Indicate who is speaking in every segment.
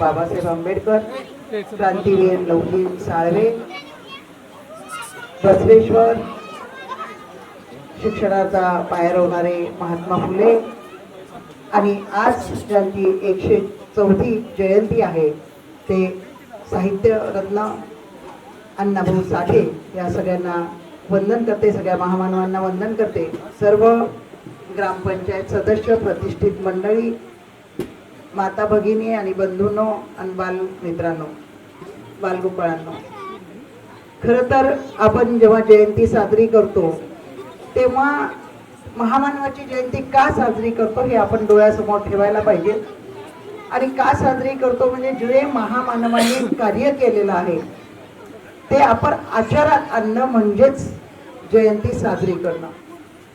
Speaker 1: बाबासाहेब आंबेडकर क्रांतीवीर लवली साळवे बसवेश्वर शिक्षणाचा पाया रोवणारे महात्मा फुले. आणि आज ज्यांची एकशे चौथी जयंती आहे ते साहित्य रत्न अण्णाभाऊ साठे या सगळ्यांना वंदन करते सगळ्या महामानवांना वंदन करते. सर्व ग्रामपंचायत सदस्य प्रतिष्ठित मंडळी माता भगिनी आणि बंधूंनो आणि बाल मित्रांनो बालगोपाळांनो. खरं तर आपण जेव्हा जयंती साजरी करतो तेव्हा महामानवाची जयंती का साजरी करतो हे आपण डोळ्यासमोर ठेवायला पाहिजे. आणि का साजरी करतो म्हणजे जे महामानवाने कार्य केलेलं आहे ते आपण आचारात आणणं म्हणजेच जयंती साजरी करणं.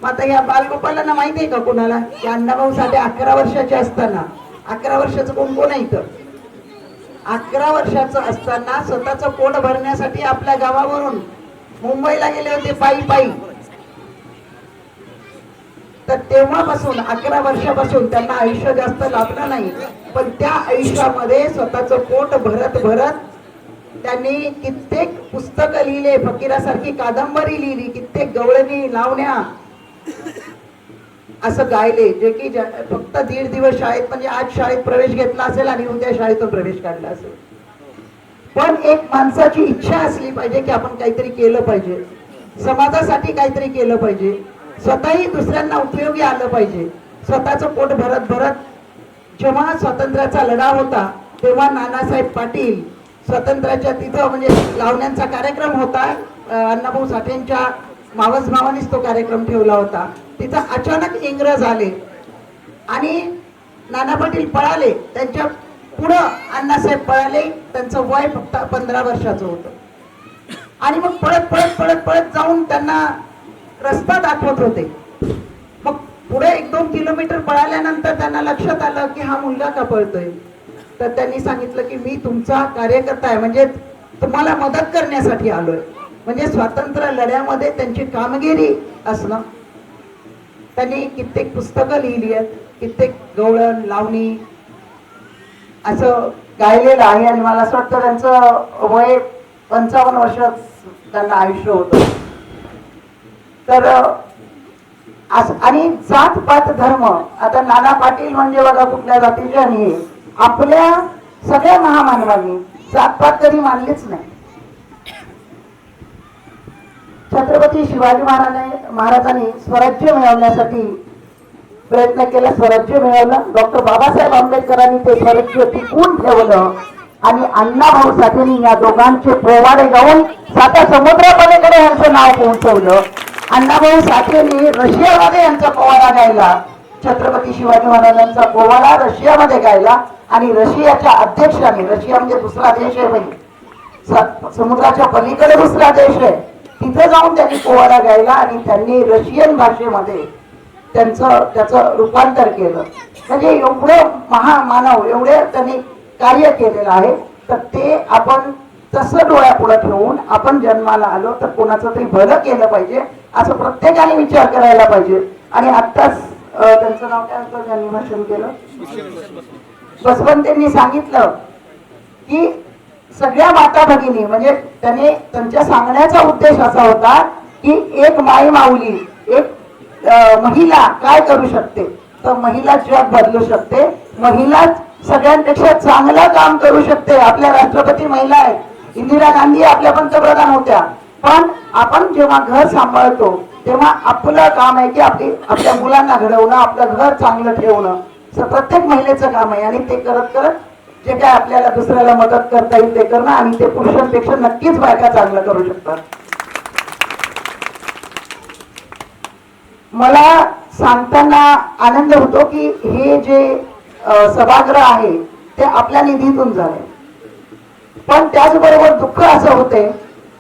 Speaker 1: मग आता या बालगोपालांना माहिती आहे का कोणाला? की अण्णाभाऊ साठे अकरा वर्षाचे असताना. अकरा वर्षाचं कोण कोण आहे इथं? अकरा वर्षाचं असताना स्वतःचं पोट भरण्यासाठी आपल्या गावावरून मुंबईला गेले होते पायी पायी. तर तेव्हापासून अकरा वर्षापासून त्यांना आयुष्य जास्त लाभलं नाही. पण त्या आयुष्यामध्ये स्वतःचं पोट भरत भरत त्यांनी कित्येक पुस्तकं लिहिले फकीरासारखी कादंबरी लिहिली कित्येक गवळणी लावण्या. असं गायले जे की ज्या- फक्त दीड दिवस शाळेत म्हणजे आज शाळेत प्रवेश घेतला असेल आणि उद्या शाळेतून प्रवेश काढला असेल. पण एक माणसाची इच्छा असली पाहिजे की आपण काहीतरी केलं पाहिजे. समाजासाठी काहीतरी केलं पाहिजे. स्वतःही दुसऱ्यांना उपयोगी आलं पाहिजे. स्वतःचं पोट भरत भरत जेव्हा स्वातंत्र्याचा लढा होता तेव्हा नानासाहेब पाटील स्वातंत्र्याच्या तिथं म्हणजे लावण्यांचा कार्यक्रम होता अण्णाभाऊ साठेंच्या मावस भावानीच तो कार्यक्रम ठेवला होता. तिथं अचानक इंग्रज आले. आणि नाना पाटील पळाले. त्यांच्या पुढं अण्णासाहेब पळाले. त्यांचं वय फक्त पंधरा वर्षाचं होतं. आणि मग पळत पळत पळत पळत जाऊन त्यांना रस्ता दाखवत होते. मग पुढे एक दोन किलोमीटर पळाल्यानंतर त्यांना लक्षात आलं की हा मुलगा का पळतोय? तर त्यांनी सांगितलं की मी तुमचा कार्यकर्ता आहे. म्हणजे तुम्हाला मदत करण्यासाठी आलोय. म्हणजे स्वातंत्र्य लढ्यामध्ये त्यांची कामगिरी असणं. त्यांनी कित्येक पुस्तकं लिहिली आहेत कित्येक गवळण लावणी असं गायलेलं आहे आणि मला असं वाटतं त्यांचं वय पंचावन्न वर्ष त्यांना आयुष्य होतं. तर आणि जात पात धर्म आता नाना पाटील म्हणजे बघा कुठल्या जातीचे आणि आपल्या सगळ्या महामानवांनी जात पात कधी मानलीच नाही. छत्रपती शिवाजी महाराजांनी महाराजांनी स्वराज्य मिळवण्यासाठी प्रयत्न केला स्वराज्य मिळवलं. डॉक्टर बाबासाहेब आंबेडकरांनी ते स्वराज्य टिकून ठेवलं आणि अण्णाभाऊ साठेंनी या दोघांचे पोवाडे गाऊन साता समुद्रापलीकडे यांचं नाव पोहोचवलं अण्णाभाऊ साठेंनी रशियामध्ये यांचा पोवाडा गायला. छत्रपती शिवाजी महाराजांचा पोवाडा रशियामध्ये गायला आणि रशियाच्या अध्यक्षाने रशिया म्हणजे दुसरा देश आहे समुद्राच्या पलीकडे दुसरा देश आहे. तिथं जाऊन त्यांनी पोवाडा गायला आणि त्यांनी रशियन भाषेमध्ये त्यांचं त्याचं रूपांतर केलं. म्हणजे एवढे महामानव एवढे त्यांनी कार्य केलेलं आहे तर ते आपण तसं डोळ्यापुढं ठेवून आपण जन्माला आलो तर कोणाचं तरी भलं केलं पाहिजे असं प्रत्येकाने विचार करायला पाहिजे. आणि आत्ताच त्यांचं नाव काय होतं? ज्यांनी भाषण केलं? बसवंतेंनी सांगितलं की सगळ्या माता भगिनी म्हणजे त्याने त्यांच्या सांगण्याचा उद्देश असा होता की एक माई माऊली एक महिला काय करू शकते? तर महिला जग बदलू शकते. महिला सगळ्यांपेक्षा चांगलं काम करू शकते. आपल्या राष्ट्रपती महिला आहेत. इंदिरा गांधी आपल्या पंतप्रधान होत्या. पण आपण जेव्हा घर सांभाळतो तेव्हा आपलं काम आहे की आपली आपल्या मुलांना घडवणं आपलं घर चांगलं ठेवणं. प्रत्येक महिलेचं काम आहे आणि ते करत करत जे काय आपल्याला दुसऱ्याला मदत करता येईल ते करणं आणि ते पुरुषांपेक्षा नक्कीच बायका चांगलं करू शकतात. मला सांगताना आनंद होतो की हे जे सभागृह आहे ते आपल्या निधीतून झाले पण त्याचबरोबर दुःख असं होते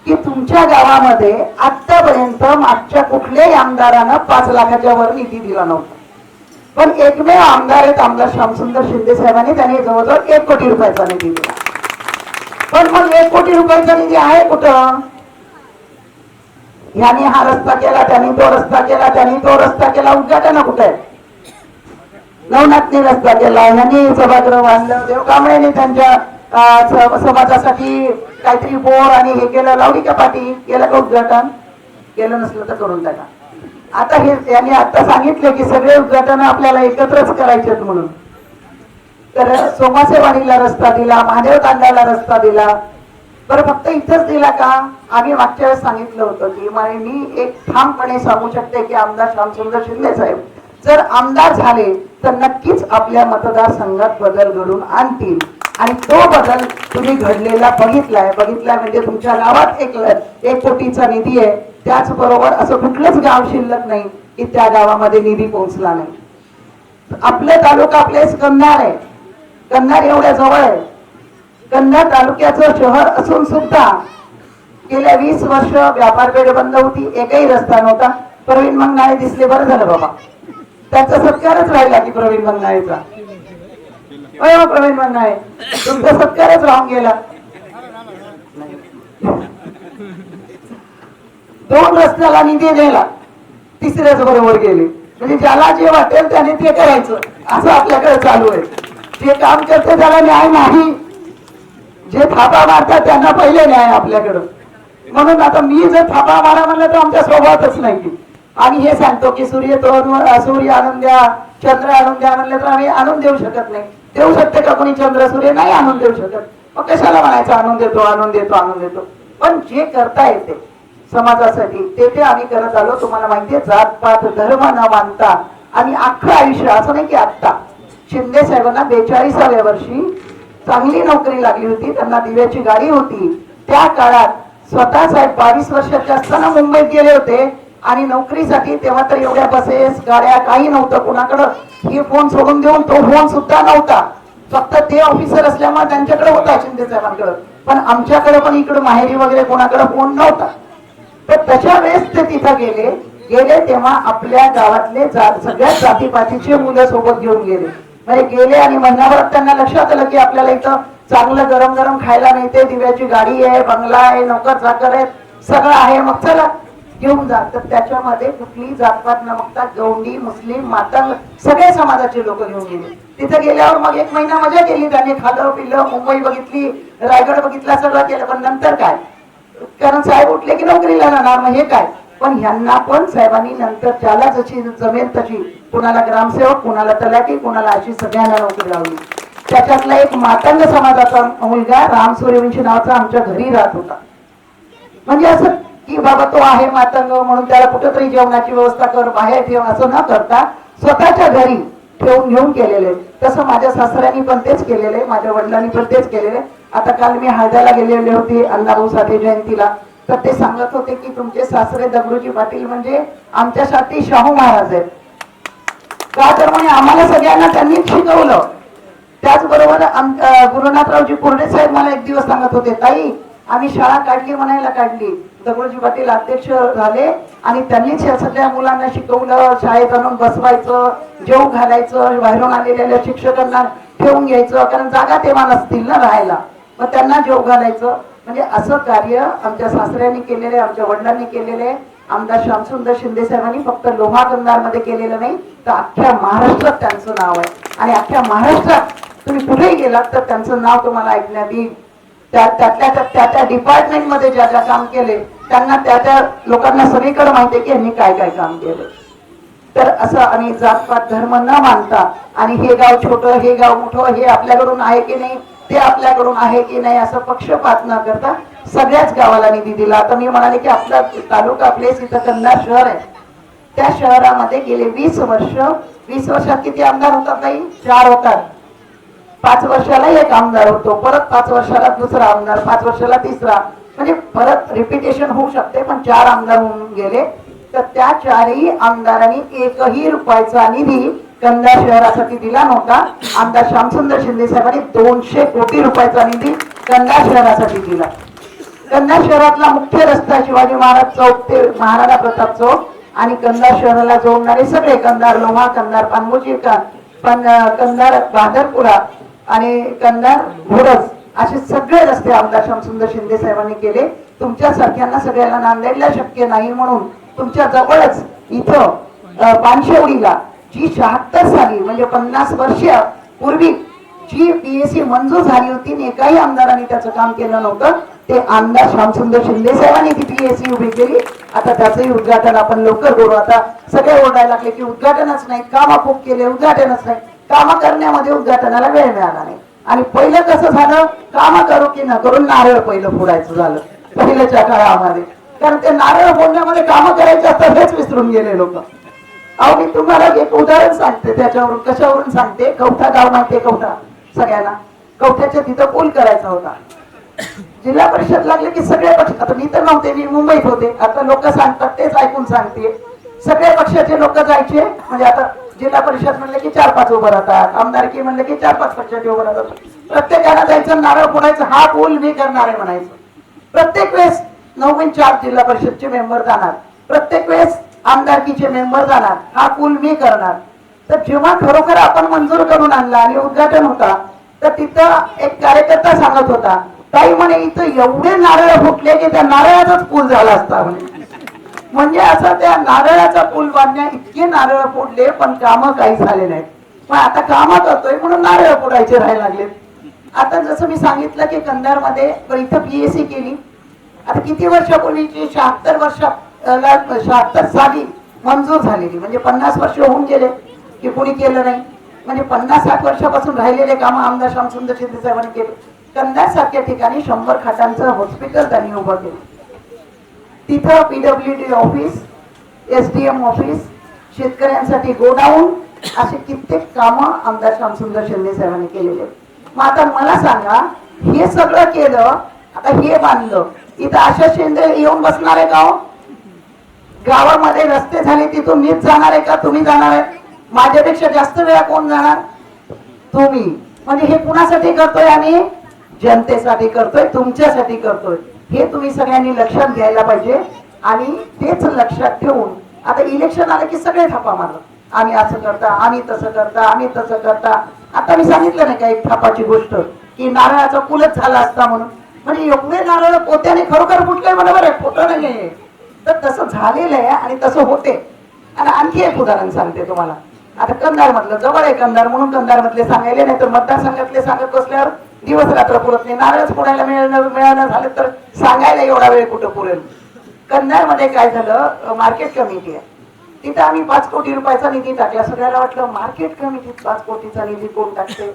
Speaker 1: की तुमच्या गावामध्ये आतापर्यंत मागच्या कुठल्याही आमदारानं पाच लाखाच्या वर निधी दिला नव्हता. पण एकमेव आमदार आहेत आमदार श्यामसुंदर शिंदे साहेबांनी त्यांनी जवळजवळ एक कोटी रुपयाचा निधी दिला. पण मग एक कोटी रुपयाचा निधी आहे कुठं? यांनी हा रस्ता केला त्यांनी तो रस्ता केला त्यांनी तो रस्ता केला उद्घाटन कुठे? आहे रस्ता केला ह्यांनी सभागृह बांधलं देव कांबळेने त्यांच्या समाजासाठी काहीतरी बोर आणि हे केलं लावली का पाठी केलं का उद्घाटन? केलं नसलं तर करून टाका. आता हे यांनी आता सांगितले की सगळे उद्घाटन आपल्याला एकत्रच करायचे आहेत म्हणून. तर सोमासेवाडीला रस्ता दिला महादेव तांड्याला रस्ता दिला. बरं फक्त इथंच दिला का? आम्ही मागच्या वेळेस सांगितलं होतं की मी एक ठामपणे सांगू शकते की आमदार श्यामचंद्र शिंदे साहेब जर आमदार झाले तर नक्कीच आपल्या मतदारसंघात बदल घडून आणतील. आणि तो बदल तुम्ही घडलेला बघितलाय. बघितलाय म्हणजे तुमच्या गावात एक एक कोटीचा निधी आहे. त्याचबरोबर असं कुठलंच गाव शिल्लक नाही की त्या गावामध्ये निधी पोहोचला नाही. आपलं तालुका आपलेच कन्नार आहे. कन्नार एवढ्या जवळ आहे. कन्नार तालुक्याचं शहर असून सुद्धा गेल्या वीस वर्ष व्यापारपेठ बंद होती. एकही रस्ता नव्हता. प्रवीण मंगाळे दिसले. बरं झालं बाबा. त्यांचा सत्कारच राहिला की प्रवीण बंगायचा होय प्रवीण बंगाय तुमचा सत्कारच राहून गेला. दोन रस्त्याला निधी दिला तिसऱ्याच बरोबर गेले. म्हणजे ज्याला जे वाटेल त्याने ते करायचं. असं आपल्याकडे चालू आहे. जे काम करते त्याला न्याय नाही. जे थापा मारतात त्यांना पहिले न्याय आपल्याकडं. म्हणून आता मी जर थापा मारा म्हणलं तर आमच्या स्वभावातच नाही. आणि हे सांगतो की सूर्य तो सूर्य आणून द्या चंद्र आणून द्या म्हणलं तर आम्ही आणून देऊ शकत नाही. देऊ शकते का कोणी? चंद्र सूर्य नाही आणून देऊ शकत. मग कशाला म्हणायचं आणून देतो आणून देतो आणून देतो? पण जे करता येते समाजासाठी ते ते आम्ही करत आलो. तुम्हाला माहितीये जात पात धर्म न मानता आणि अख्खं आयुष्य असं नाही की आत्ता. शिंदे साहेबांना बेचाळीसाव्या वर्षी चांगली नोकरी लागली होती त्यांना दिव्याची गाडी होती. त्या काळात स्वतः साहेब बावीस वर्षाचे असताना मुंबईत गेले होते. आणि नोकरीसाठी तेव्हा तर एवढ्या बसेस गाड्या काही नव्हतं कोणाकडं. हे फोन सोडून देऊन तो फोन सुद्धा नव्हता. फक्त ते ऑफिसर असल्यामुळे त्यांच्याकडे होता शिंदे साहेबांकडे. पण आमच्याकडे पण इकडे माहेरी वगैरे कोणाकडे फोन नव्हता. तर त्याच्या वेळेस ते तिथं गेले. गेले तेव्हा आपल्या गावातले जा- जातीपातीचे मुलं सोबत घेऊन गेले. म्हणजे गेले आणि महिनाभरात त्यांना लक्षात आलं की आपल्याला इथं चांगलं गरम गरम खायला मिळते. दिव्याची गाडी आहे बंगला आहे नोकर चाकर आहे सगळं आहे. मग चला घेऊन जा. तर त्याच्यामध्ये कुठली जातपात न बघता गौंडी मुस्लिम मातंग सगळे समाजाचे लोक घेऊन गेले. तिथे गेल्यावर मग एक महिना मजा केली त्यांनी. खाल्लं पिल्लं मुंबई बघितली रायगड बघितला सगळं केलं. पण नंतर काय? कारण साहेब उठले की नोकरीला जाणार. मग हे काय? पण ह्यांना पण साहेबांनी नंतर ज्याला जशी जमेल तशी. कुणाला ग्रामसेवक कुणाला तलाठी कुणाला अशी सगळ्यांना नोकरी लावली. त्याच्यातला एक मातंग समाजाचा मुलगा राम सूर्यवंशी नावाचा आमच्या घरी राहत होता. म्हणजे असं की बाबा तो आहे मातंग म्हणून त्याला कुठेतरी जेवणाची व्यवस्था कर बाहेर ठेव असं न करता स्वतःच्या घरी ठेवून घेऊन केलेले. तसं माझ्या सासऱ्यांनी पण तेच केलेले माझ्या वडिलांनी पण तेच केलेले. आता काल मी हळद्याला गेलेले होते अण्णाभाऊ साठे जयंतीला. तर ते सांगत होते की तुमचे सासरे दगडूजी पाटील म्हणजे आमच्यासाठी शाहू महाराज आहेत. का तर म्हणे आम्हाला सगळ्यांना त्यांनी शिकवलं. त्याचबरोबर गुरुनाथरावजी कुर्डे साहेब मला एक दिवस सांगत होते ताई आम्ही शाळा काढली म्हणायला काढली. दगडूजी पाटील अध्यक्ष झाले आणि त्यांनीच या सगळ्या मुलांना शिकवलं शाळेत आणून बसवायचं जेव घालायचं बाहेरून आलेल्या शिक्षकांना ठेवून घ्यायचं कारण जागा तेव्हा नसतील ना राहायला. मग त्यांना जेव घालायचं. म्हणजे असं कार्य आमच्या सासऱ्यांनी केलेले आमच्या वडिलांनी केलेले आमदार श्यामसुंदर शिंदे साहेबांनी फक्त लोहा मध्ये केलेलं नाही तर अख्ख्या महाराष्ट्रात त्यांचं नाव आहे. आणि अख्ख्या महाराष्ट्रात तुम्ही कुठेही गेलात तर त्यांचं नाव तुम्हाला ऐकण्यात येईल. त्या त्यातल्या त्या- त्या त्या डिपार्टमेंटमध्ये ज्या ज्या काम केले त्यांना त्या त्या लोकांना सगळीकडे माहिती आहे की यांनी काय काय काम केलं. तर असं आणि जातपात धर्म न मानता आणि हे गाव छोटं हे गाव मोठं हे आपल्याकडून आहे की नाही ते आपल्याकडून आहे की नाही असं पक्षपात न करता सगळ्याच गावाला निधी दिला. आता मी म्हणाले की आपला तालुका प्लेस इथं कन्नड शहर आहे. त्या शहरामध्ये गेले वीस वर्ष. वीस वर्षात किती आमदार होतात नाही चार होतात. पाच वर्षाला एक आमदार होतो परत पाच वर्षाला दुसरा आमदार पाच वर्षाला तिसरा. म्हणजे परत रिपिटेशन होऊ शकते पण चार आमदार होऊन गेले तर त्या चारही आमदारांनी एकही रुपयाचा निधी कंधार शहरासाठी दिला नव्हता. आमदार श्यामसुंदर शिंदे साहेबांनी दोनशे कोटी रुपयाचा निधी कंधार शहरासाठी दिला. कंधार शहरातला मुख्य रस्ता शिवाजी महाराज चौक ते महाराणा प्रताप चौक आणि कंधार शहराला जोडणारे सगळे कंधार लोहा कंधार पानमुची पण कंधार बहादरपुरा आणि कंधार घोडस असे सगळे रस्ते आमदार श्यामसुंदर शिंदे साहेबांनी केले. तुमच्यासारख्यांना सगळ्यांना नांदेडला शक्य नाही म्हणून तुमच्या जवळच इथं पानशेवडीला जी शहात्तर साली म्हणजे पन्नास वर्ष पूर्वी जी पीएससी मंजूर झाली होती आणि एकाही आमदारांनी त्याचं काम केलं नव्हतं ते आमदार श्यामसुंदर शिंदे साहेबांनी ती पीएससी उभी केली. आता त्याचंही उद्घाटन आपण लवकर करू. आता सगळे ओरडायला लागले की उद्घाटनच नाही काम आपोप केले उद्घाटनच नाही काम करण्यामध्ये उद्घाटनाला वेळ मिळाला नाही. आणि पहिलं कसं झालं? काम करू की न करून नारळ पहिलं फोडायचं झालं. पहिल्याच्या काळामध्ये. कारण ते नारळ फोडण्यामध्ये काम करायचे असतात हेच विसरून गेले लोक. अहो मी तुम्हाला एक उदाहरण सांगते त्याच्यावरून कशावरून सांगते? कवठा गाव माहितीये कवठा? सगळ्यांना. कवठ्याच्या तिथं पूल करायचा होता. जिल्हा परिषद लागले की सगळे पक्ष आता मी तर नव्हते मी मुंबईत होते. आता लोक सांगतात तेच ऐकून सांगते. सगळे पक्षाचे लोक जायचे. म्हणजे आता जिल्हा परिषद म्हणले की चार पाच उभं राहतात आमदारकी म्हणले की चार पाच पक्षाचे उभं राहतात. प्रत्येकाला जायचं नारळ फोडायचं हा पूल मी करणार आहे म्हणायचं. प्रत्येक वेळेस नवीन चार जिल्हा परिषदचे मेंबर जाणार. प्रत्येक वेळेस आमदारकीचे मेंबर जाणार. हा पूल मी करणार. तर जेव्हा खरोखर आपण मंजूर करून आणला आणि उद्घाटन होता तर तिथं एक कार्यकर्ता सांगत होता ताई म्हणे इथं एवढे नारळ फुटले की त्या नारळाचाच पूल झाला असता म्हणे. म्हणजे असं त्या नारळाचा पूल बांधण्या इतके नारळ फोडले पण कामं काही झाले नाहीत. पण आता कामात करतोय म्हणून नारळ फोडायचे राहायला लागले आता जसं मी सांगितलं की कंधारमध्ये पण इथं पीएससी केली. आता किती वर्षापूर्वीची शहात्तर वर्षाला शहात्तर साली मंजूर झालेली. म्हणजे पन्नास वर्ष होऊन गेले की कोणी केलं नाही. म्हणजे पन्नास साठ वर्षापासून राहिलेले कामं आमदार श्यामसुंदर शिंदे साहेबांनी केले. कंधार सारख्या ठिकाणी शंभर खाटांचं हॉस्पिटल त्यांनी उभं केलं. तिथं PW D office S D M office शेतकऱ्यांसाठी गोडाऊन असे कित्येक कामं आमदार श्यामसुंदर शिंदे साहेबांनी केलेले मग आता मला सांगा हे सगळं केलं आता हे बांधलं इथं अशा शिंदे येऊन बसणार आहे का हो? गावामध्ये रस्ते झाले तिथून मीच जाणार आहे का? तुम्ही जाणार आहे? माझ्यापेक्षा जास्त वेळा कोण जाणार? तुम्ही. म्हणजे हे कुणासाठी करतोय आम्ही? जनतेसाठी करतोय तुमच्यासाठी करतोय. हे तुम्ही सगळ्यांनी लक्षात घ्यायला पाहिजे आणि तेच लक्षात ठेवून आता इलेक्शन आलं की सगळे थापा मारतात. आम्ही असं करता आम्ही तसं करता आम्ही तसं करता. आता मी सांगितलं नाही का एक थापाची गोष्ट की नारळाचा कुलच झाला असता म्हणून. म्हणजे एवढे नारळ पोत्याने खरोखर फुटले बरोबर आहे खोटं नाही तर तसं झालेलं आहे आणि तसं होते. आणि आणखी एक उदाहरण सांगते तुम्हाला. आता कंधार मधलं जवळ आहे कंधार म्हणून कंधार मधले सांगायले नाही तर मतदारसंघातले सांगत बसल्यावर दिवस रात्र पुरत नाही. नारळच फोडायला मिळणं मिळालं झालं तर सांगायला एवढा वेळ कुठं पुरेल? कन्नडमध्ये मध्ये काय झालं? मार्केट कमिटी आहे. तिथं आम्ही पाच कोटी रुपयाचा निधी टाकला. सगळ्याला वाटलं मार्केट कमिटीत पाच कोटीचा निधी कोण टाकते?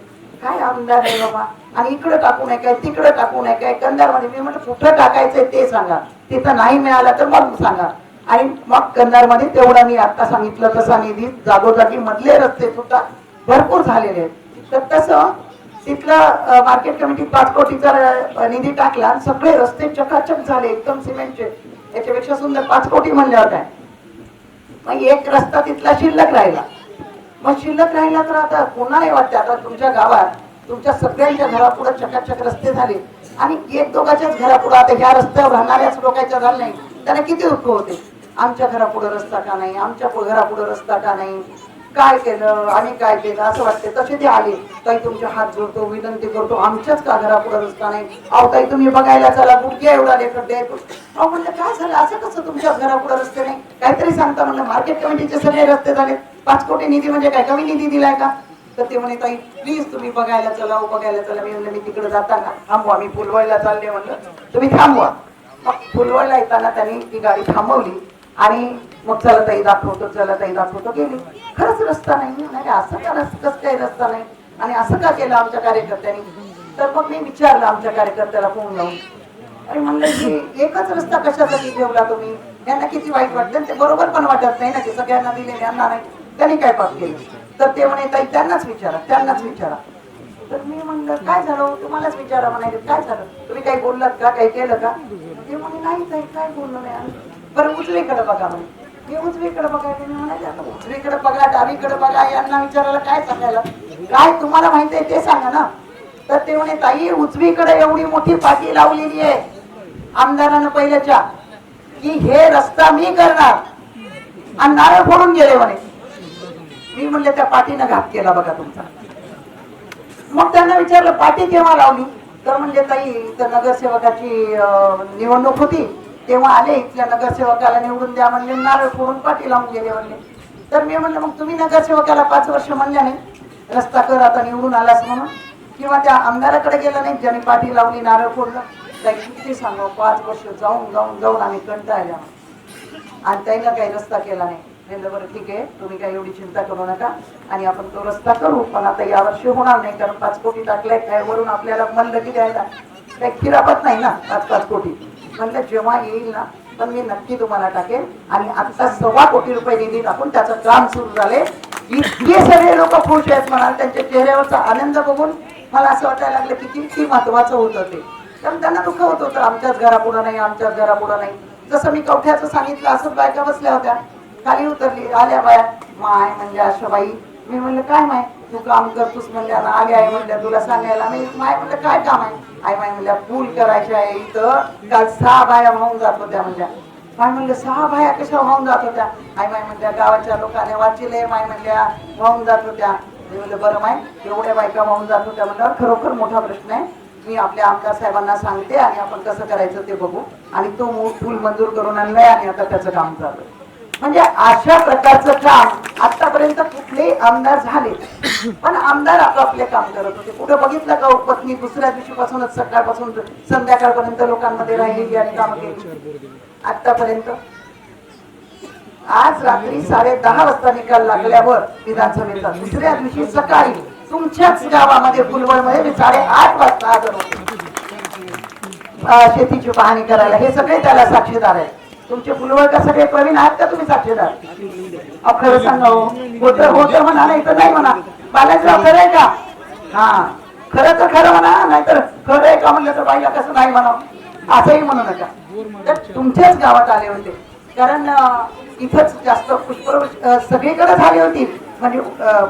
Speaker 1: काय आमदार आहे बाबा? आणि इकडं टाकू नये काय तिकडं टाकू नये काय कंधारमध्ये मी म्हटलं कुठं टाकायचंय ते सांगा. तिथं नाही मिळालं तर मग सांगा. आणि मग कंधारमध्ये तेवढा मी आता सांगितलं तसा निधी जागोजागी मधले रस्ते सुद्धा भरपूर झालेले आहेत. तर तसं तिथलं मार्केट कमिटीत पाच कोटीचा निधी टाकला. आणि सगळे रस्ते चकाचक झाले एकदम सिमेंटचे. याच्यापेक्षा सुंदर पाच कोटी म्हणल्यावर काय? मग एक रस्ता तिथला शिल्लक राहिला. मग शिल्लक राहिला तर आता कोणालाही वाटतं आता तुमच्या गावात तुमच्या सगळ्यांच्या घरापुढे चकाचक रस्ते झाले. आणि एक दोघाच्याच घरापुढे आता ह्या रस्त्यावर राहणाऱ्याच लोकांच्या झालं नाही. त्यांना किती दुःख होते? आमच्या घरापुढे रस्ता का नाही? आमच्या पु- घरापुढे रस्ता का नाही? काय केलं आम्ही काय केलं असं वाटते तसे ते आले. ताई तुमचे हात जोडतो विनंती करतो. आमच्याच का घरापुढे रस्ता नाही? अहो ताई तुम्ही बघायला चला. गुडघ्या एवढा लेखक अहो म्हणलं काय झालं? असं कसं तुमच्याच घरापुढे रस्ते नाही? काहीतरी सांगता म्हणलं मार्केट कमिटीचे सगळे रस्ते झाले पाच कोटी निधी म्हणजे काय? कमी निधी दिलाय का? तर ते म्हणे ताई प्लीज तुम्ही बघायला चला बघायला चला. मी म्हणलं मी तिकडे जाताना थांबवा मी फुलवायला चालले म्हणलं. तुम्ही थांबवा. मग फुलवायला येताना त्यांनी ती गाडी थांबवली. आणि मग चला ताई दाखवतो चला ताई दाखवतो. गेली. खरंच रस्ता नाही नाही असं का रस- कसं काही रस्ता नाही? आणि असं का केलं आमच्या कार्यकर्त्यांनी? तर मग मी विचारलं आमच्या कार्यकर्त्याला फोन लावून. आणि म्हणलं की एकच रस्ता कशासाठी ठेवला तुम्ही? यांना किती वाईट वाटतं? ते बरोबर पण वाटत नाही ना की सगळ्यांना दिले यांना नाही. त्यांनी काय पाप केलं? तर ते म्हणे ताई त्यांनाच विचारा त्यांनाच विचारा. तर मी म्हणलं काय झालं हो? तुम्हालाच विचारा म्हणायचं काय झालं? तुम्ही काही बोललात का? काही केलं का? ते म्हणे नाही ताई काय बोललो नाही बरं उजवीकडे बघा म्हणे मी उजवीकडे बघायला मी म्हणायचं आता. उजवीकडे बघा डावीकडे बघा यांना विचारायला काय सांगायला? काय तुम्हाला माहिती आहे ते सांगा ना. तर ते म्हणे ताई उजवीकडे एवढी मोठी पाठी लावलेली आहे. आमदारानं पहिल्याच्या की हे रस्ता मी करणार. आणि नारळ फोडून गेले म्हणे. मी म्हणले त्या पाठीनं घात केला बघा तुमचा. मग त्यांना विचारलं पाठी केव्हा लावली? तर म्हणजे ताई इथं नगरसेवकाची निवडणूक होती. तेव्हा आले इथल्या नगरसेवकाला निवडून द्या म्हणले नारळ फोडून पाठी लावून गेले म्हणले. तर मी म्हणलं मग तुम्ही नगरसेवकाला पाच वर्ष म्हणल्या नाही. रस्ता कर आता निवडून आलास म्हणून. किंवा त्या आमदाराकडे गेलं नाही ज्याने पाठी लावली नारळ फोडलं. ताई किती सांगू पाच वर्ष जाऊन जाऊन जाऊन आम्ही कंटाळल्या आणि त्यांना काही रस्ता केला नाही. म्हणलं बरं ठीक आहे तुम्ही काही एवढी चिंता करू नका. आणि आपण तो रस्ता करू पण आता यावर्षी होणार नाही कारण पाच कोटी टाकलाय काय वरून आपल्याला म्हणलं की द्यायला काही किरापत नाही ना पाच पाच कोटी. म्हणलं जेव्हा येईल ना तर मी नक्की तुम्हाला टाकेन. आणि आता सव्वा कोटी रुपये निधी टाकून त्याचं काम सुरू झाले. इतके सगळे लोक खुश आहेत म्हणाल त्यांच्या चेहऱ्यावरचा आनंद बघून मला असं वाटायला लागलं की किती महत्वाचं होतं ते. कारण त्यांना दुःख होत होतं आमच्याच घरापुढं नाही आमच्याच घरापुढं नाही. जसं मी कवठ्याचं सांगितलं असं बायका बसल्या होत्या. खाली उतरली आल्या बाया माय म्हणजे आशाबाई. मी म्हणलं काय माय? तू काम करतोस म्हणल्या ना आली आहे म्हणल्या तुला सांगायला मी माय म्हणलं काय काम आहे? आई माय म्हणल्या पूल करायचे आहे इथं. काल सहा बाया वाहून जात होत्या म्हणल्या. माय म्हणलं सहा बाया कशा वाहून जात होत्या? आई माय म्हणल्या गावाच्या लोकांनी वाचिले माय म्हणल्या वाहून जात होत्या. मी म्हणलं बरं माय एवढ्या बायका वाहून जात होत्या म्हणल्यावर खरोखर मोठा प्रश्न आहे. मी आपल्या आमदार साहेबांना सांगते आणि आपण कसं करायचं ते बघू. आणि तो मूळ पूल मंजूर करून आणलाय आणि आता त्याचं काम चालू आहे. म्हणजे अशा प्रकारचं काम आतापर्यंत कुठलेही आमदार झाले. पण आमदार आपापले काम करत होते. कुठे बघितलं का पत्नी दुसऱ्या दिवशीपासूनच सकाळपासून संध्याकाळपर्यंत लोकांमध्ये राहिलेली आणि काम केली. आतापर्यंत. आज रात्री साडे दहा वाजता निकाल लागल्यावर विधानसभेचा दुसऱ्या दिवशी सकाळी तुमच्याच गावामध्ये फुलवडमध्ये मी साडे आठ वाजता हजर होते. शेतीची पाहणी करायला. हे सगळे त्याला साक्षीदार आहे तुमचे फुलवळकर सगळे प्रवीण आहात का तुम्ही साक्षीदार? अहो, सांगा हो. होतं होतं म्हणा नाही तर नाही म्हणा. बालाजीराव खरं आहे का? हा. खरं तर खरं म्हणा नाहीतर खरं आहे का म्हणलं तर बाईला कसं नाही म्हणा. असंही म्हणू नका. तर तुमच्याच गावात आले होते. कारण इथंच जास्त पुष्पवृष्टी सगळीकडे झाली होती. म्हणजे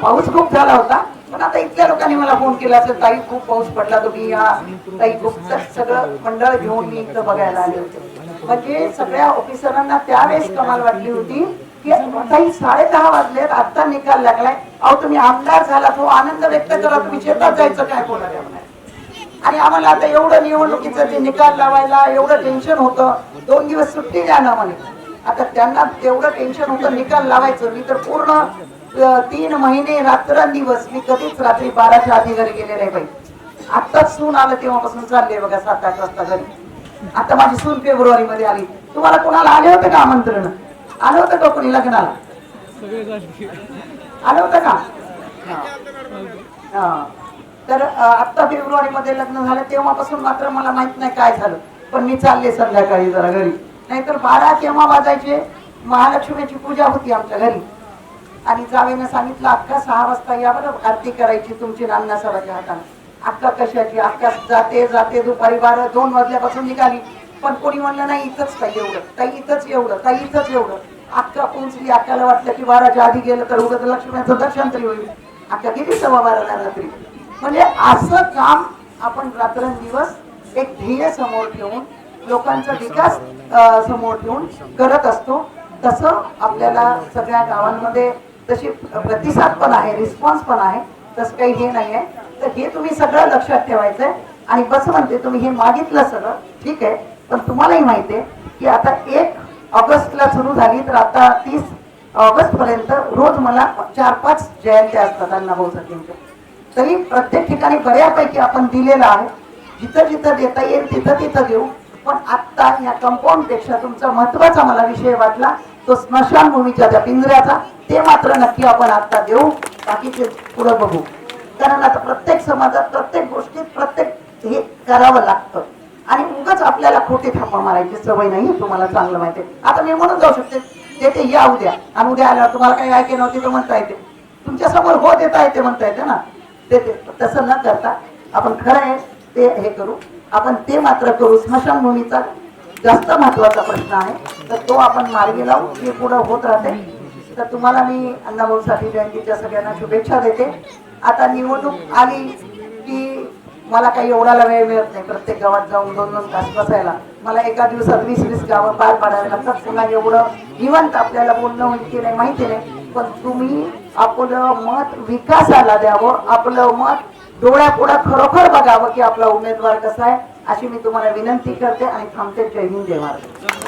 Speaker 1: पाऊस खूप झाला होता. पण आता इथल्या लोकांनी मला फोन केला असेल ताई खूप पाऊस पडला तुम्ही या. ताई खूप तर सगळं मंडळ घेऊन मी इथं बघायला आले होते. म्हणजे सगळ्या ऑफिसरांना त्यावेळेस कमाल वाटली होती की ताई साडे दहा वाजलेत आता निकाल लागलाय. अहो तुम्ही आमदार झाला तो आनंद व्यक्त करा तुम्ही शेतात जायचं काय बोलायला आणि आम्हाला आता एवढं निवडणुकीचं ते निकाल लावायला एवढं टेन्शन होतं दोन दिवस सुट्टी द्या ना म्हणे. आता त्यांना तेवढं टेन्शन होतं निकाल लावायचं. मी तर पूर्ण तीन महिने रात्रंदिवस मी कधीच रात्री बाराच्या आधी घरी गेले नाही बाई. आत्ताच सून आलं तेव्हापासून चालले बघा सात आठ वाजता घरी. आता माझी सून फेब्रुवारी मध्ये आली. तुम्हाला कोणाला आले होते का आमंत्रण? आलं होतं का कोणी लग्नाला? आलं होतं का? तर आता फेब्रुवारी मध्ये लग्न झालं तेव्हापासून मात्र मला माहीत नाही काय झालं. पण मी चालले संध्याकाळी जरा घरी. नाहीतर बारा केव्हा वाजायचे. महालक्ष्मीची पूजा होती आमच्या घरी. आणि जावेनं सांगितलं अख्खा सहा वाजता या बरं आरती करायची तुमची नान्नासाहेबाच्या हाताने. अक्का कशाची? अक्का जाते जाते दुपारी बारा दोन वाजल्यापासून निघाली. पण कोणी म्हणलं नाही इथंच ताई एवढं. ताई इथंच एवढं. ताई इथंच एवढं. अक्का पोहोचली. अक्काला वाटलं की बाराच्या आधी गेलं तर उगत लक्ष्मीचं दर्शन तरी होईल. अक्का गेली सव्वा बाराला रात्री म्हणजे असं काम आपण रात्रंदिवस एक ध्येय समोर ठेवून लोकांचा विकास समोर ठेवून करत असतो. तसं आपल्याला सगळ्या गावांमध्ये तशी प्रतिसाद पण आहे रिस्पॉन्स पण आहे तसं काही हे नाही आहे तर हे तुम्ही सगळं लक्षात ठेवायचंय. आणि बस म्हणते तुम्ही हे मागितलं सगळं ठीक आहे. पण तुम्हालाही माहिती आहे की आता एक ऑगस्टला सुरू झाली तर आता तीस ऑगस्टपर्यंत रोज मला चार पाच जयंत्या असतात अण्णाभाऊ साठेंच्या तरी प्रत्येक ठिकाणी बऱ्यापैकी आपण दिलेलं आहे. जिथं जिथं देता येईल तिथं तिथं देऊ. पण आत्ता या कंपाऊंडपेक्षा तुमचा महत्त्वाचा मला विषय वाटला तो स्मशानभूमीच्या त्या पिंजऱ्याचा ते मात्र नक्की आपण आत्ता देऊ बाकीचे पुढं बघू. कारण आता प्रत्येक समाजात प्रत्येक गोष्टीत प्रत्येक हे करावं लागतं. आणि उगाच आपल्याला खोटे थांबा मारायची सवय नाही तुम्हाला चांगलं माहिती आहे. आता मी म्हणून जाऊ शकते ते ते या उद्या. आणि उद्या आल्यावर तुम्हाला काही ऐके नव्हते तर म्हणता येते. तुमच्यासमोर हो देता येते म्हणता येते ना. ते ते तसं न करता आपण खरं आहे ते हे करू. आपण ते मात्र करू. स्मशानभूमीचा जास्त महत्त्वाचा प्रश्न आहे. तर तो आपण मार्गी लावू. हे पुढं होत राहते. तर तुम्हाला मी अण्णाभाऊ साठे जयंतीच्या सगळ्यांना शुभेच्छा देते. आता निवडणूक आली की मला काही एवढाला वेळ मिळत नाही. प्रत्येक गावात जाऊन दोन दोन तास बसायला. मला एका दिवसात वीस वीस गावं पार पाडायला लागतात. पुन्हा एवढं निवंत आपल्याला बोलणं होईल की नाही माहिती नाही. पण तुम्ही आपलं मत विकासाला द्यावं. आपलं मत डोळ्यापुढं खरोखर बघावं की आपला उमेदवार कसा आहे अशी मी तुम्हाला विनंती करते आणि थांबते. जय हिंद जय महाराज